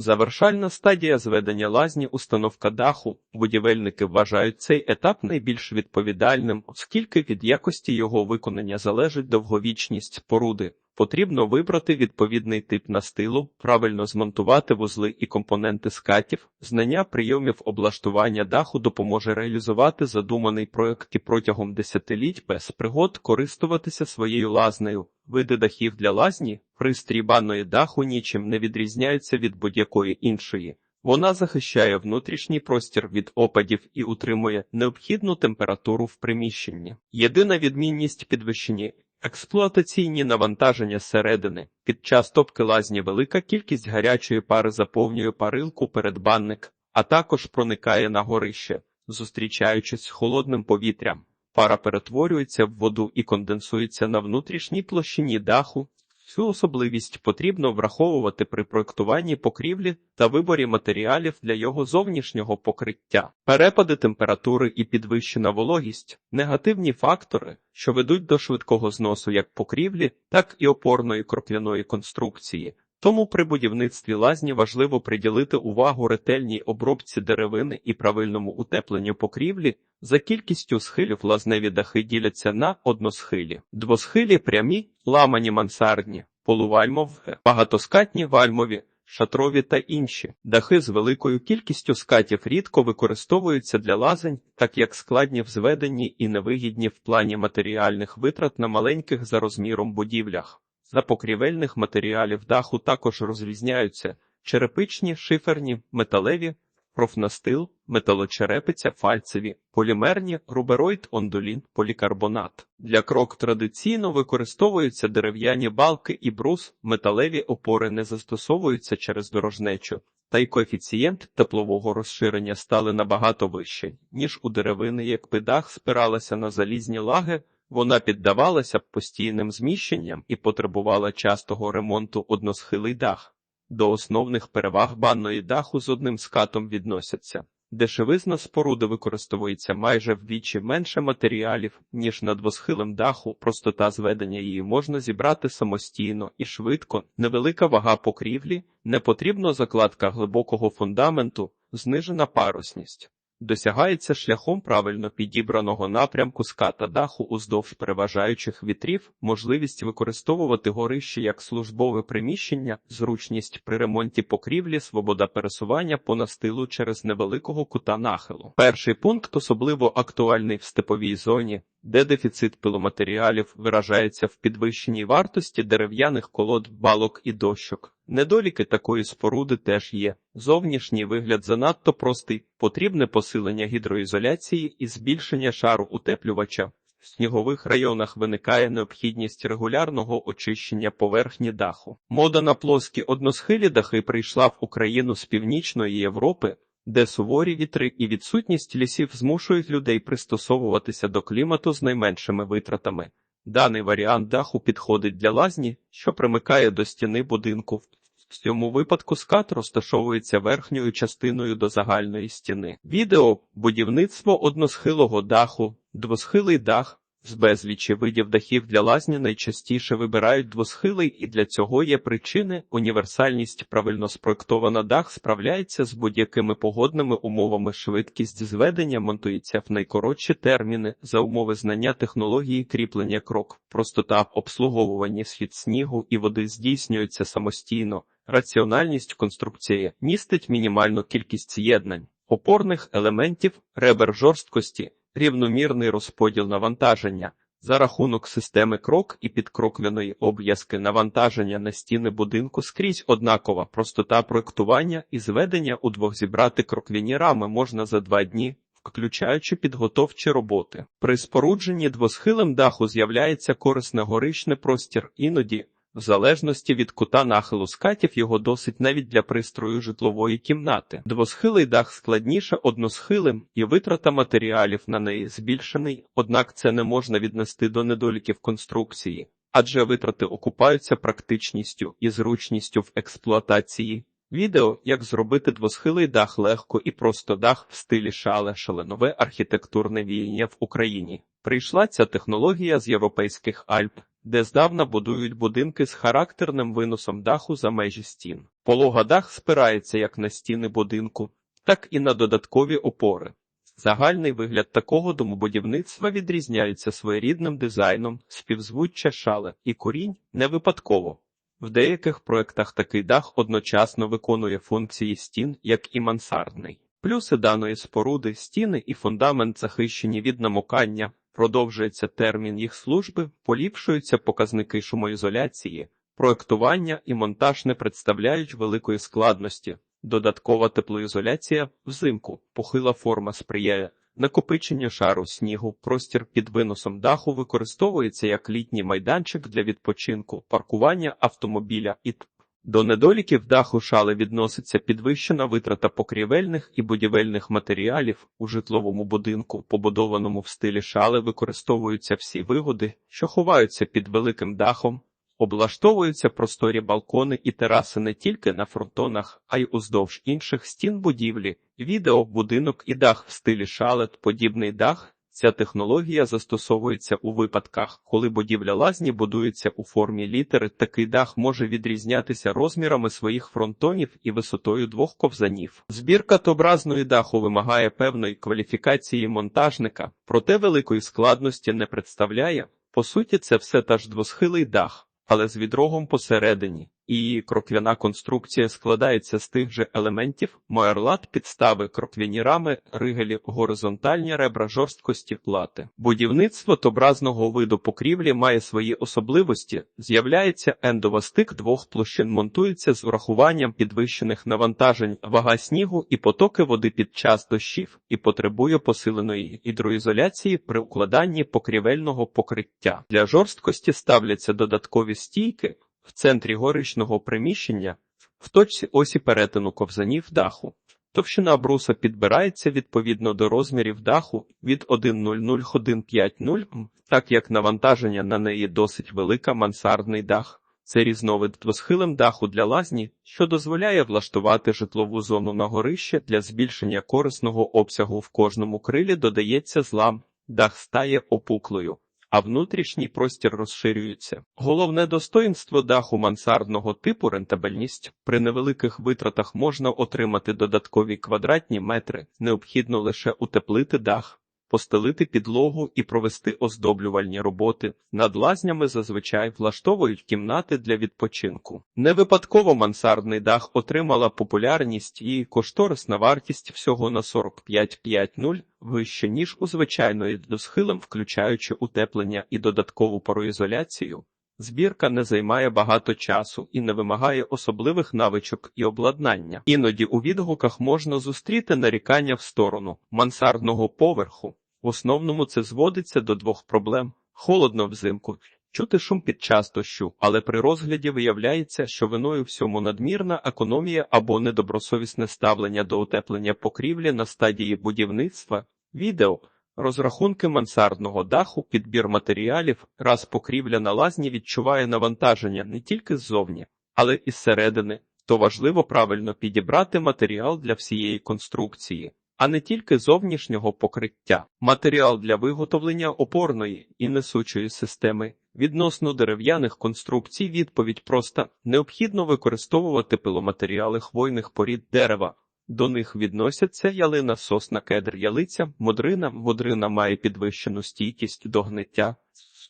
Завершальна стадія зведення лазні установка даху. Будівельники вважають цей етап найбільш відповідальним, оскільки від якості його виконання залежить довговічність споруди. Потрібно вибрати відповідний тип настилу, правильно змонтувати вузли і компоненти скатів. Знання прийомів облаштування даху допоможе реалізувати задуманий проект і протягом десятиліть без пригод користуватися своєю лазнею. Види дахів для лазні, пристрій банної даху нічим не відрізняються від будь-якої іншої. Вона захищає внутрішній простір від опадів і утримує необхідну температуру в приміщенні. Єдина відмінність підвищені експлуатаційні навантаження зсередини. Під час топки лазні велика кількість гарячої пари заповнює парилку передбанник, а також проникає на горище, зустрічаючись з холодним повітрям. Пара перетворюється в воду і конденсується на внутрішній площині даху. Цю особливість потрібно враховувати при проектуванні покрівлі та виборі матеріалів для його зовнішнього покриття. Перепади температури і підвищена вологість негативні фактори, що ведуть до швидкого зносу як покрівлі, так і опорної кропляної конструкції. Тому при будівництві лазні важливо приділити увагу ретельній обробці деревини і правильному утепленню покрівлі. За кількістю схилів лазневі дахи діляться на односхилі, двосхилі прямі, ламані мансардні, полувальмові, багатоскатні вальмові, шатрові та інші. Дахи з великою кількістю скатів рідко використовуються для лазень, так як складні в зведенні і невигідні в плані матеріальних витрат на маленьких за розміром будівлях. За покрівельних матеріалів даху також розрізняються черепичні, шиферні, металеві, профнастил, металочерепиця, фальцеві, полімерні, рубероїд, ондулін, полікарбонат. Для крок традиційно використовуються дерев'яні балки і брус, металеві опори не застосовуються через дорожнечу, та й коефіцієнт теплового розширення стали набагато вище, ніж у деревини, якби дах спиралася на залізні лаги. Вона піддавалася постійним зміщенням і потребувала частого ремонту односхилий дах. До основних переваг банної даху з одним скатом відносяться. Дешевизна споруди використовується майже вдвічі менше матеріалів, ніж на двосхилим даху, простота зведення її можна зібрати самостійно і швидко, невелика вага покрівлі, не потрібна закладка глибокого фундаменту, знижена парусність. Досягається шляхом правильно підібраного напрямку ската даху уздовж переважаючих вітрів, можливість використовувати горище як службове приміщення, зручність при ремонті покрівлі, свобода пересування по настилу через невеликого кута нахилу. Перший пункт особливо актуальний в степовій зоні, де дефіцит пиломатеріалів виражається в підвищеній вартості дерев'яних колод, балок і дощок. Недоліки такої споруди теж є. Зовнішній вигляд занадто простий, потрібне посилення гідроізоляції і збільшення шару утеплювача. В снігових районах виникає необхідність регулярного очищення поверхні даху. Мода на плоскі односхилі дахи прийшла в Україну з північної Європи, де суворі вітри і відсутність лісів змушують людей пристосовуватися до клімату з найменшими витратами. Даний варіант даху підходить для лазні, що примикає до стіни будинку. В цьому випадку скат розташовується верхньою частиною до загальної стіни. Відео будівництво односхилого даху, двосхилий дах. З безлічі видів дахів для лазні найчастіше вибирають двосхилий, і для цього є причини. Універсальність правильно спроектована дах справляється з будь-якими погодними умовами. Швидкість зведення монтується в найкоротші терміни за умови знання технології кріплення крок, простота в обслуговуванні схід снігу і води здійснюється самостійно. Раціональність конструкції містить мінімальну кількість з'єднань, опорних елементів, ребер жорсткості, рівномірний розподіл навантаження. За рахунок системи крок і підкроквяної обв'язки навантаження на стіни будинку скрізь однакова простота проектування і зведення удвох зібрати кроквяні рами можна за два дні, включаючи підготовчі роботи. При спорудженні двосхилим даху з'являється корисне горичний простір іноді. В залежності від кута нахилу скатів його досить навіть для пристрою житлової кімнати. Двосхилий дах складніше односхилим, і витрата матеріалів на неї збільшений, однак це не можна віднести до недоліків конструкції, адже витрати окупаються практичністю і зручністю в експлуатації. Відео, як зробити двосхилий дах легко і просто дах в стилі шале шаленове архітектурне віяння в Україні. Прийшла ця технологія з європейських Альп. Де здавна будують будинки з характерним виносом даху за межі стін. Полога дах спирається як на стіни будинку, так і на додаткові опори. Загальний вигляд такого домобудівництва відрізняється своєрідним дизайном, співзвуччя шале і корінь не випадково. В деяких проектах такий дах одночасно виконує функції стін, як і мансардний. Плюси даної споруди, стіни і фундамент захищені від намокання, продовжується термін їх служби, поліпшуються показники шумоізоляції, проектування і монтаж не представляють великої складності. Додаткова теплоізоляція взимку, похила форма сприяє. Накопичення шару снігу, простір під виносом даху використовується як літній майданчик для відпочинку, паркування автомобіля і т. До недоліків даху шали відноситься підвищена витрата покрівельних і будівельних матеріалів у житловому будинку, побудованому в стилі шали, використовуються всі вигоди, що ховаються під великим дахом, облаштовуються просторі балкони і тераси не тільки на фронтонах, а й уздовж інших стін будівлі. Відео, будинок і дах в стилі шалет, подібний дах. Ця технологія застосовується у випадках, коли будівля лазні будується у формі літери. Такий дах може відрізнятися розмірами своїх фронтонів і висотою двох ковзанів. Збірка тобразної даху вимагає певної кваліфікації монтажника, проте великої складності не представляє. По суті, це все та ж двосхилий дах, але з відрогом посередині. Її кроквяна конструкція складається з тих же елементів: моерлат, підстави, кроквяні рами, ригелі, горизонтальні ребра жорсткості плати. Будівництво тобразного виду покрівлі має свої особливості. З'являється ендова стик двох площин, монтується з урахуванням підвищених навантажень, вага снігу і потоки води під час дощів і потребує посиленої гідроізоляції при укладанні покрівельного покриття. Для жорсткості ставляться додаткові стійки. В центрі горичного приміщення, в точці осі перетину ковзанів даху. Товщина бруса підбирається відповідно до розмірів даху від 1,00-1,50, так як навантаження на неї досить велика мансардний дах. Це різновид двосхилим даху для лазні, що дозволяє влаштувати житлову зону на горище для збільшення корисного обсягу в кожному крилі додається злам, дах стає опуклою а внутрішній простір розширюється. Головне достоїнство даху мансардного типу рентабельність. При невеликих витратах можна отримати додаткові квадратні метри, необхідно лише утеплити дах. Постелити підлогу і провести оздоблювальні роботи. Над лазнями зазвичай влаштовують кімнати для відпочинку. Не випадково мансардний дах отримала популярність і кошторисна вартість всього на 45,50 вище ніж у звичайної до схилем, включаючи утеплення і додаткову пароізоляцію. Збірка не займає багато часу і не вимагає особливих навичок і обладнання. Іноді у відгуках можна зустріти нарікання в сторону мансардного поверху. В основному це зводиться до двох проблем: холодно взимку, чути шум під час дощу, але при розгляді виявляється, що виною всьому надмірна економія або недобросовісне ставлення до утеплення покрівлі на стадії будівництва. Відео Розрахунки мансардного даху, підбір матеріалів, раз покрівля на лазні відчуває навантаження не тільки ззовні, але і зсередини, то важливо правильно підібрати матеріал для всієї конструкції, а не тільки зовнішнього покриття. Матеріал для виготовлення опорної і несучої системи. Відносно дерев'яних конструкцій відповідь проста необхідно використовувати пиломатеріали хвойних порід дерева. До них відносяться ялина, сосна, кедр, ялиця, модрина. Модрина має підвищену стійкість до гниття,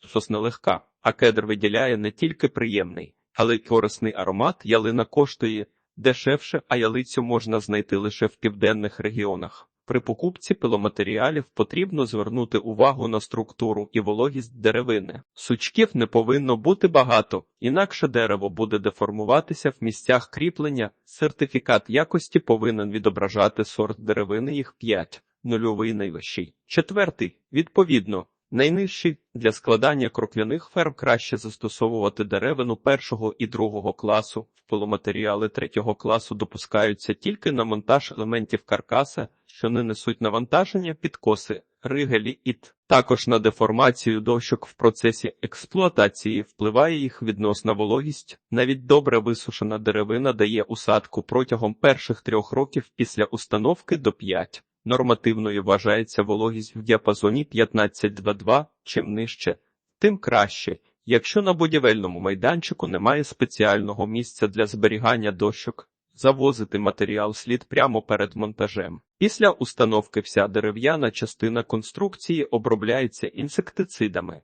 сосна легка, а кедр виділяє не тільки приємний, але й корисний аромат. Ялина коштує дешевше, а ялицю можна знайти лише в південних регіонах. При покупці пиломатеріалів потрібно звернути увагу на структуру і вологість деревини. Сучків не повинно бути багато, інакше дерево буде деформуватися в місцях кріплення. Сертифікат якості повинен відображати сорт деревини їх 5, нульовий найвищий. Четвертий, відповідно, найнижчий для складання кроквяних ферм краще застосовувати деревину першого і другого класу. Пиломатеріали третього класу допускаються тільки на монтаж елементів каркаса що не несуть навантаження, підкоси, ригелі і т. Також на деформацію дощок в процесі експлуатації впливає їх відносна вологість. Навіть добре висушена деревина дає усадку протягом перших трьох років після установки до 5. Нормативною вважається вологість в діапазоні 15-22, чим нижче, тим краще. Якщо на будівельному майданчику немає спеціального місця для зберігання дощок, завозити матеріал слід прямо перед монтажем. Після установки вся дерев'яна частина конструкції обробляється інсектицидами,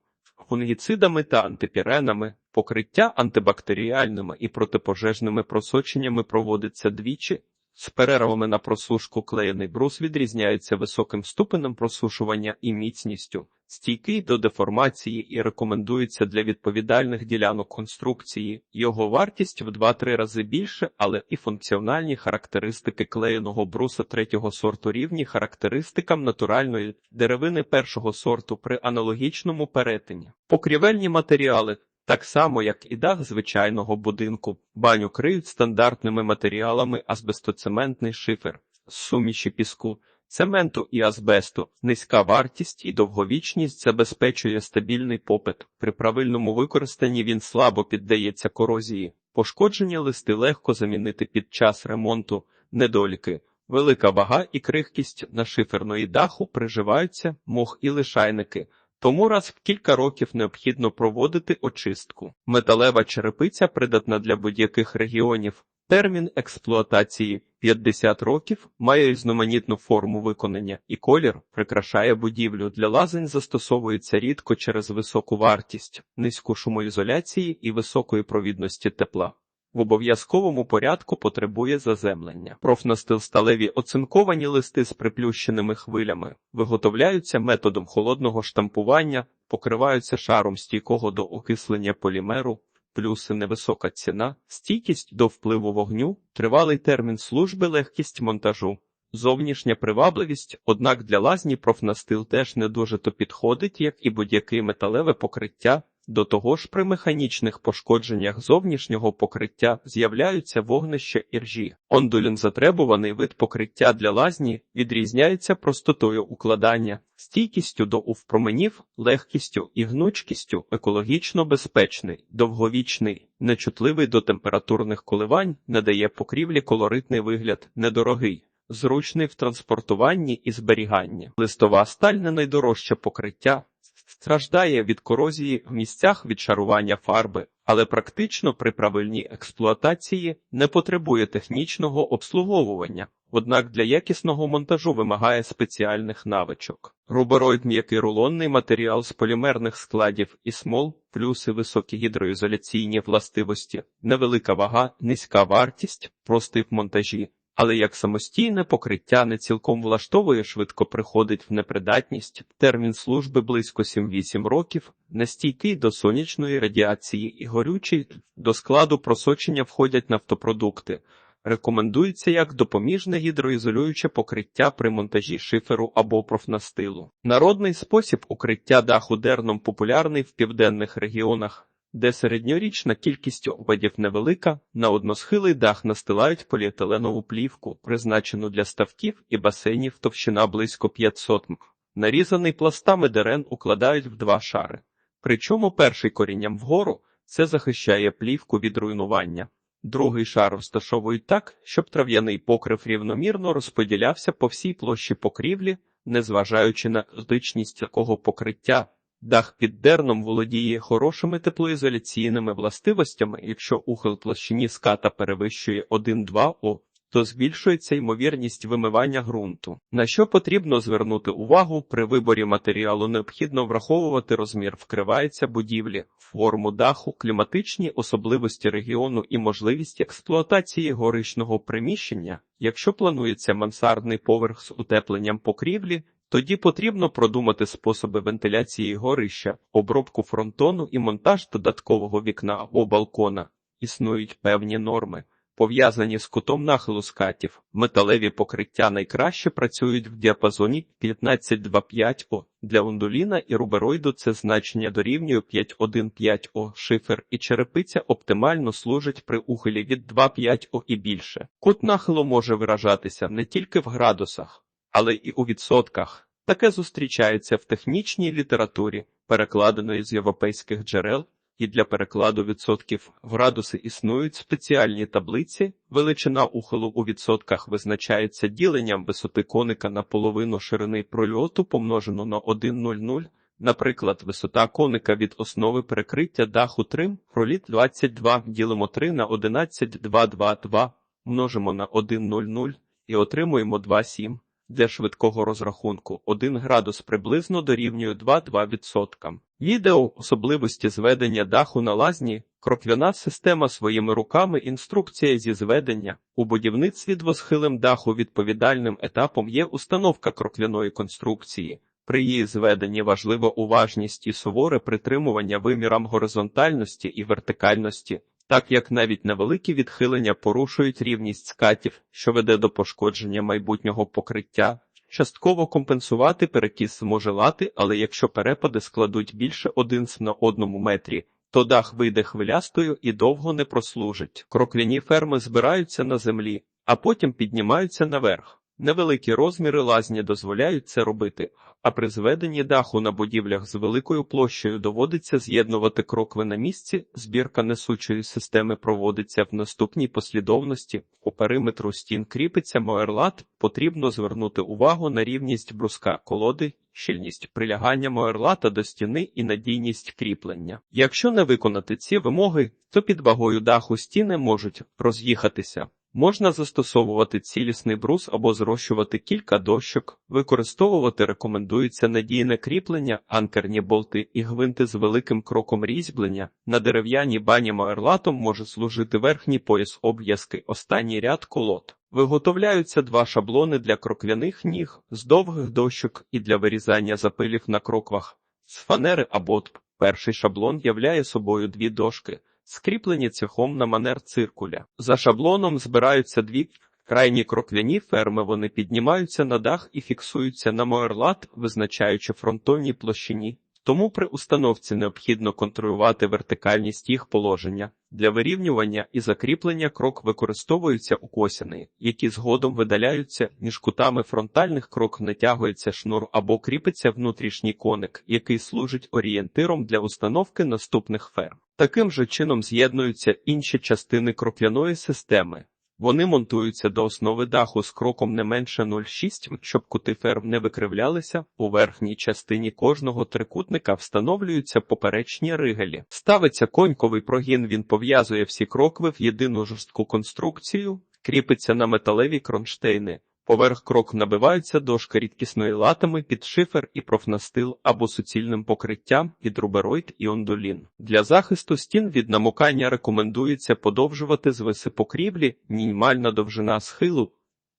фунгіцидами та антипіренами, покриття антибактеріальними і протипожежними просоченнями проводиться двічі. З перервами на просушку клеєний брус відрізняється високим ступенем просушування і міцністю, стійкий до деформації і рекомендується для відповідальних ділянок конструкції. Його вартість в 2-3 рази більше, але і функціональні характеристики клеєного бруса третього сорту рівні характеристикам натуральної деревини першого сорту при аналогічному перетині. Покрівельні матеріали так само, як і дах звичайного будинку, баню криють стандартними матеріалами азбестоцементний шифер, суміші піску, цементу і азбесту, низька вартість і довговічність забезпечує стабільний попит. При правильному використанні він слабо піддається корозії. Пошкоджені листи легко замінити під час ремонту, недоліки. Велика вага і крихкість на шиферної даху приживаються мох і лишайники. Тому раз в кілька років необхідно проводити очистку. Металева черепиця придатна для будь-яких регіонів. Термін експлуатації 50 років має різноманітну форму виконання і колір прикрашає будівлю. Для лазень застосовується рідко через високу вартість, низьку шумоізоляції і високої провідності тепла. В обов'язковому порядку потребує заземлення. Профнастил сталеві оцинковані листи з приплющеними хвилями виготовляються методом холодного штампування, покриваються шаром стійкого до окислення полімеру, плюси невисока ціна, стійкість до впливу вогню, тривалий термін служби, легкість монтажу. Зовнішня привабливість, однак для лазні профнастил теж не дуже то підходить, як і будь-яке металеве покриття. До того ж, при механічних пошкодженнях зовнішнього покриття з'являються вогнища іржі. Ондулін затребуваний вид покриття для лазні відрізняється простотою укладання, стійкістю до увпроменів, легкістю і гнучкістю, екологічно безпечний, довговічний, нечутливий до температурних коливань, надає покрівлі колоритний вигляд, недорогий. Зручний в транспортуванні і зберіганні. Листова сталь не найдорожче покриття, страждає від корозії в місцях відшарування фарби, але практично при правильній експлуатації не потребує технічного обслуговування. Однак для якісного монтажу вимагає спеціальних навичок. Рубероїд м'який рулонний матеріал з полімерних складів і смол, плюси високі гідроізоляційні властивості, невелика вага, низька вартість, простий в монтажі, але як самостійне покриття не цілком влаштовує, швидко приходить в непридатність. Термін служби близько 7-8 років, нестійкий до сонячної радіації і горючий до складу просочення входять нафтопродукти. Рекомендується як допоміжне гідроізолююче покриття при монтажі шиферу або профнастилу. Народний спосіб укриття даху дерном популярний в південних регіонах де середньорічна кількість опадів невелика, на односхилий дах настилають поліетиленову плівку, призначену для ставків і басейнів товщина близько 500 м. Нарізаний пластами дерен укладають в два шари. Причому перший корінням вгору це захищає плівку від руйнування. Другий шар розташовують так, щоб трав'яний покрив рівномірно розподілявся по всій площі покрівлі, незважаючи на здичність такого покриття. Дах під дерном володіє хорошими теплоізоляційними властивостями, якщо ухил площині ската перевищує 1-2 О, то збільшується ймовірність вимивання ґрунту. На що потрібно звернути увагу при виборі матеріалу, необхідно враховувати розмір вкривається будівлі, форму даху, кліматичні особливості регіону і можливість експлуатації горичного приміщення. Якщо планується мансардний поверх з утепленням покрівлі, тоді потрібно продумати способи вентиляції горища, обробку фронтону і монтаж додаткового вікна або балкона. Існують певні норми, пов'язані з кутом нахилу скатів. Металеві покриття найкраще працюють в діапазоні 15,25 О. Для ондуліна і рубероїду це значення дорівнює 5,1,5 О. Шифер і черепиця оптимально служать при ухилі від 2,5 О і більше. Кут нахилу може виражатися не тільки в градусах, але і у відсотках. Таке зустрічається в технічній літературі, перекладеної з європейських джерел, і для перекладу відсотків в градуси існують спеціальні таблиці. Величина ухилу у відсотках визначається діленням висоти коника на половину ширини прольоту помножено на 1,00. Наприклад, висота коника від основи перекриття даху трим проліт 22 ділимо 3 на 11 222 множимо на 1,00 і отримуємо 2,7. Для швидкого розрахунку 1 градус приблизно дорівнює 2,2%. Відео особливості зведення даху на лазні, кроквяна система своїми руками, інструкція зі зведення. У будівництві двосхилим даху відповідальним етапом є установка кроквяної конструкції. При її зведенні важлива уважність і суворе притримування вимірам горизонтальності і вертикальності, так як навіть невеликі відхилення порушують рівність скатів, що веде до пошкодження майбутнього покриття. Частково компенсувати перекіс може лати, але якщо перепади складуть більше один на одному метрі, то дах вийде хвилястою і довго не прослужить. Кроквяні ферми збираються на землі, а потім піднімаються наверх. Невеликі розміри лазні дозволяють це робити, а при зведенні даху на будівлях з великою площею доводиться з'єднувати крокви на місці. Збірка несучої системи проводиться в наступній послідовності. У периметру стін кріпиться моерлат. Потрібно звернути увагу на рівність бруска колоди, щільність прилягання моерлата до стіни і надійність кріплення. Якщо не виконати ці вимоги, то під вагою даху стіни можуть роз'їхатися. Можна застосовувати цілісний брус або зрощувати кілька дощок, використовувати рекомендується надійне кріплення, анкерні болти і гвинти з великим кроком різьблення. На дерев'яній бані моерлатом може служити верхній пояс обв'язки, останній ряд колод. Виготовляються два шаблони для кроквяних ніг з довгих дощок і для вирізання запилів на кроквах з фанери або тп. Перший шаблон являє собою дві дошки скріплені цехом на манер циркуля. За шаблоном збираються дві крайні кроквяні ферми, вони піднімаються на дах і фіксуються на моерлат, визначаючи фронтовні площині. Тому при установці необхідно контролювати вертикальність їх положення. Для вирівнювання і закріплення крок використовуються укосини, які згодом видаляються між кутами фронтальних крок натягується шнур або кріпиться внутрішній коник, який служить орієнтиром для установки наступних ферм. Таким же чином з'єднуються інші частини крокляної системи. Вони монтуються до основи даху з кроком не менше 0,6, щоб кути ферм не викривлялися. У верхній частині кожного трикутника встановлюються поперечні ригелі. Ставиться коньковий прогін, він пов'язує всі крокви в єдину жорстку конструкцію, кріпиться на металеві кронштейни. Поверх крок набиваються дошки рідкісної латами під шифер і профнастил або суцільним покриттям під рубероїд і ондолін. Для захисту стін від намокання рекомендується подовжувати звиси покрівлі, мінімальна довжина схилу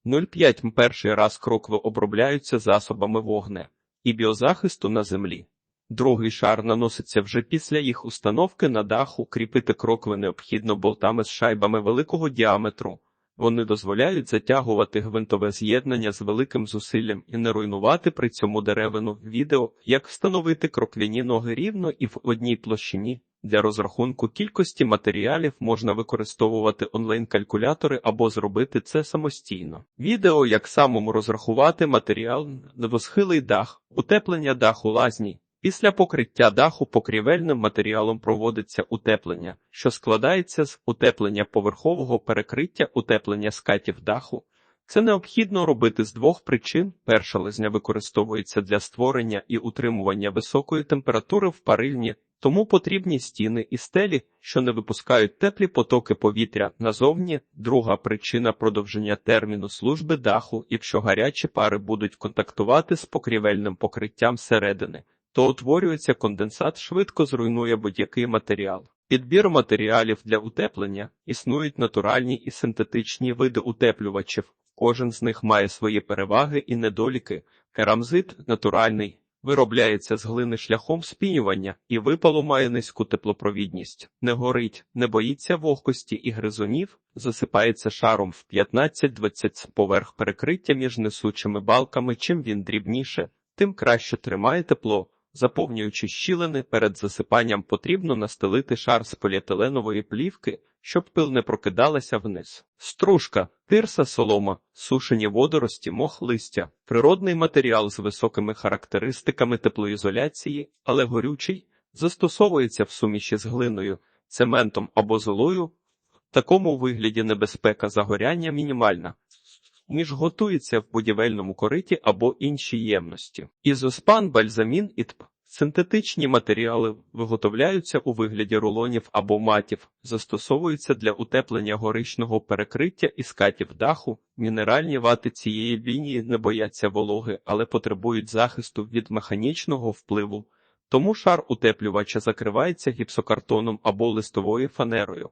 0,5 перший раз крокви обробляються засобами вогне і біозахисту на землі. Другий шар наноситься вже після їх установки на даху, кріпити крокви необхідно болтами з шайбами великого діаметру. Вони дозволяють затягувати гвинтове з'єднання з великим зусиллям і не руйнувати при цьому деревину. Відео, як встановити кроквяні ноги рівно і в одній площині. Для розрахунку кількості матеріалів можна використовувати онлайн-калькулятори або зробити це самостійно. Відео, як самому розрахувати матеріал, невосхилий дах, утеплення даху лазні. Після покриття даху покрівельним матеріалом проводиться утеплення, що складається з утеплення поверхового перекриття, утеплення скатів даху. Це необхідно робити з двох причин: перша лизня використовується для створення і утримування високої температури в парильні, тому потрібні стіни і стелі, що не випускають теплі потоки повітря назовні. Друга причина продовження терміну служби даху, якщо гарячі пари будуть контактувати з покрівельним покриттям середини то утворюється конденсат, швидко зруйнує будь-який матеріал. Підбір матеріалів для утеплення існують натуральні і синтетичні види утеплювачів. Кожен з них має свої переваги і недоліки. Керамзит натуральний, виробляється з глини шляхом спінювання і випало має низьку теплопровідність, не горить, не боїться вогкості і гризунів, засипається шаром в 15-20 поверх перекриття між несучими балками. Чим він дрібніше, тим краще тримає тепло. Заповнюючи щілини, перед засипанням потрібно настелити шар з поліетиленової плівки, щоб пил не прокидалася вниз. Стружка, тирса, солома, сушені водорості, мох листя, природний матеріал з високими характеристиками теплоізоляції, але горючий, застосовується в суміші з глиною, цементом або золою. В такому вигляді небезпека загоряння мінімальна ніж готується в будівельному кориті або іншій ємності. Ізоспан, бальзамін і ТП. Синтетичні матеріали виготовляються у вигляді рулонів або матів, застосовуються для утеплення горичного перекриття і скатів даху. Мінеральні вати цієї лінії не бояться вологи, але потребують захисту від механічного впливу. Тому шар утеплювача закривається гіпсокартоном або листовою фанерою.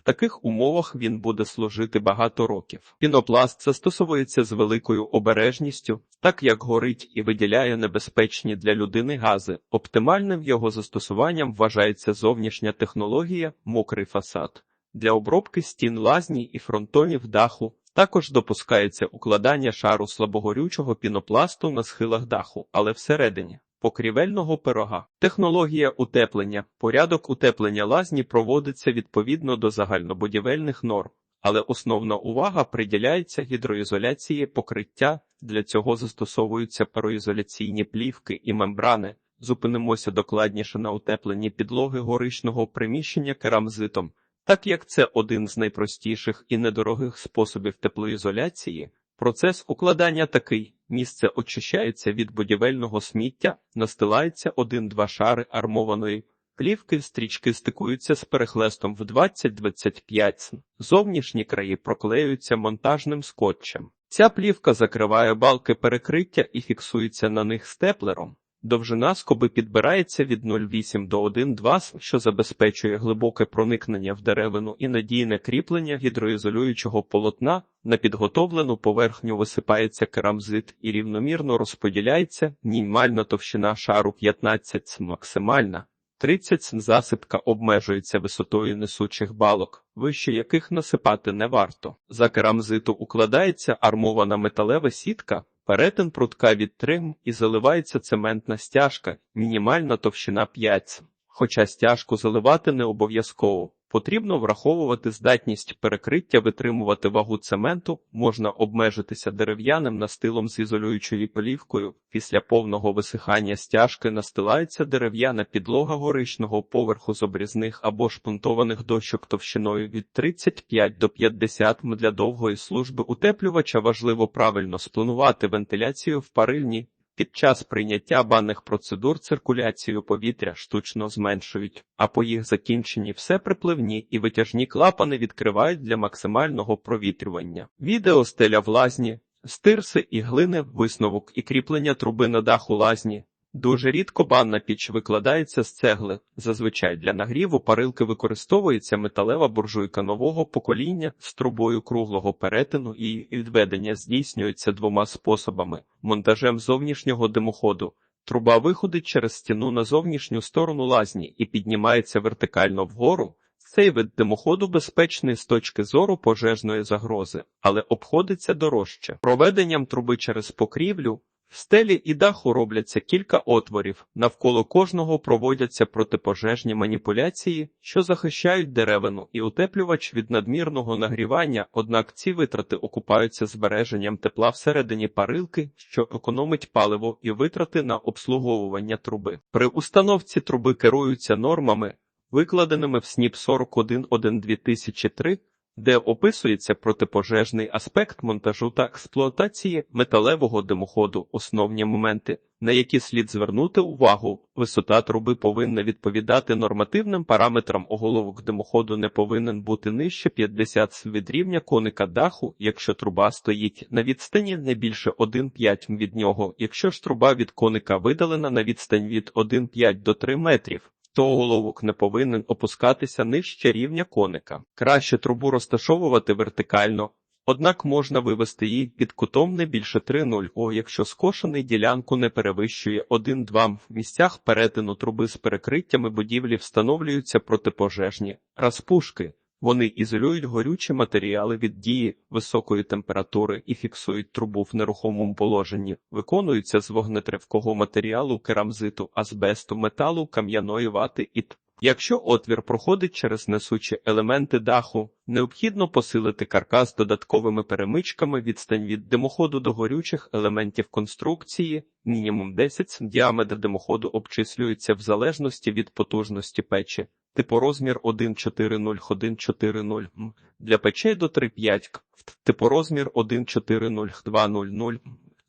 В таких умовах він буде служити багато років. Пінопласт застосовується з великою обережністю, так як горить і виділяє небезпечні для людини гази. Оптимальним його застосуванням вважається зовнішня технологія мокрий фасад. Для обробки стін лазні і фронтонів даху також допускається укладання шару слабогорючого пінопласту на схилах даху, але всередині покрівельного пирога. Технологія утеплення. Порядок утеплення лазні проводиться відповідно до загальнобудівельних норм, але основна увага приділяється гідроізоляції покриття. Для цього застосовуються пароізоляційні плівки і мембрани. Зупинимося докладніше на утепленні підлоги горичного приміщення керамзитом, так як це один з найпростіших і недорогих способів теплоізоляції. Процес укладання такий: місце очищається від будівельного сміття, настилається один-два шари армованої плівки, стрічки стикуються з перехлестом в 20-25 см. Зовнішні краї проклеюються монтажним скотчем. Ця плівка закриває балки перекриття і фіксується на них степлером. Довжина скоби підбирається від 0,8 до 1,2 см, що забезпечує глибоке проникнення в деревину і надійне кріплення гідроізолюючого полотна. На підготовлену поверхню висипається керамзит і рівномірно розподіляється мінімальна товщина шару 15 см, максимальна 30 см. Засипка обмежується висотою несучих балок, вище яких насипати не варто. За керамзиту укладається армована металева сітка. Перетин прутка від трим і заливається цементна стяжка, мінімальна товщина 5. Хоча стяжку заливати не обов'язково. Потрібно враховувати здатність перекриття витримувати вагу цементу, можна обмежитися дерев'яним настилом з ізолюючою плівкою. Після повного висихання стяжки настилається дерев'яна підлога горичного поверху з обрізних або шпунтованих дощок товщиною від 35 до 50 м. Для довгої служби утеплювача важливо правильно спланувати вентиляцію в парильні. Під час прийняття банних процедур циркуляцію повітря штучно зменшують, а по їх закінченні все припливні і витяжні клапани відкривають для максимального провітрювання. Відео стеля в лазні, стирси і глини, висновок і кріплення труби на даху лазні. Дуже рідко банна піч викладається з цегли. Зазвичай для нагріву парилки використовується металева буржуйка нового покоління з трубою круглого перетину і відведення здійснюється двома способами: монтажем зовнішнього димоходу. Труба виходить через стіну на зовнішню сторону лазні і піднімається вертикально вгору. Цей вид димоходу безпечний з точки зору пожежної загрози, але обходиться дорожче. Проведенням труби через покрівлю в стелі і даху робляться кілька отворів, навколо кожного проводяться протипожежні маніпуляції, що захищають деревину і утеплювач від надмірного нагрівання, однак ці витрати окупаються збереженням тепла всередині парилки, що економить паливо і витрати на обслуговування труби. При установці труби керуються нормами, викладеними в СНІП 41.1 2003, де описується протипожежний аспект монтажу та експлуатації металевого димоходу, основні моменти, на які слід звернути увагу. Висота труби повинна відповідати нормативним параметрам. Оголовок димоходу не повинен бути нижче 50 см від рівня коника даху, якщо труба стоїть на відстані не більше 1,5 м від нього, якщо ж труба від коника видалена на відстань від 1,5 до 3 метрів то головок не повинен опускатися нижче рівня коника. Краще трубу розташовувати вертикально, однак можна вивести її під кутом не більше 3,0 о, якщо скошений ділянку не перевищує 1-2 в місцях перетину труби з перекриттями будівлі встановлюються протипожежні розпушки. Вони ізолюють горючі матеріали від дії високої температури і фіксують трубу в нерухомому положенні, виконуються з вогнетривкого матеріалу керамзиту, азбесту, металу, кам'яної вати і т. Якщо отвір проходить через несучі елементи даху, необхідно посилити каркас додатковими перемичками відстань від димоходу до горючих елементів конструкції, мінімум 10 см. діаметр димоходу обчислюється в залежності від потужності печі. Типорозмір 140-140 м. Для печей до 3,5 к. Типорозмір 140-200 м.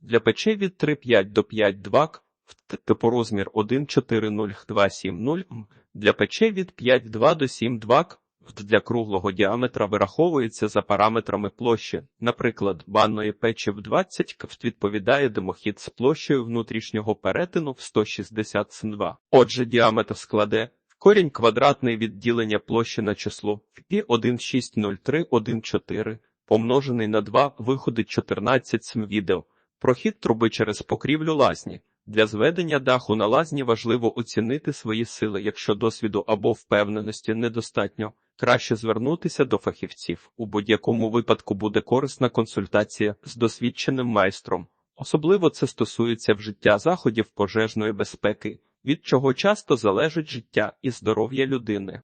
Для печей від 3,5 до 5,2 к. в типу розмір 1,40270 для печей від 5,2 до 7,2 к. Для круглого діаметра вираховується за параметрами площі. Наприклад, банної печі в 20 квт відповідає димохід з площею внутрішнього перетину в 160 см. Отже, діаметр складе корінь квадратний від ділення площі на число пі 1,603,1,4 помножений на 2 виходить 14 см відео. Прохід труби через покрівлю лазні. Для зведення даху на лазні важливо оцінити свої сили, якщо досвіду або впевненості недостатньо. Краще звернутися до фахівців. У будь-якому випадку буде корисна консультація з досвідченим майстром. Особливо це стосується вжиття заходів пожежної безпеки, від чого часто залежить життя і здоров'я людини.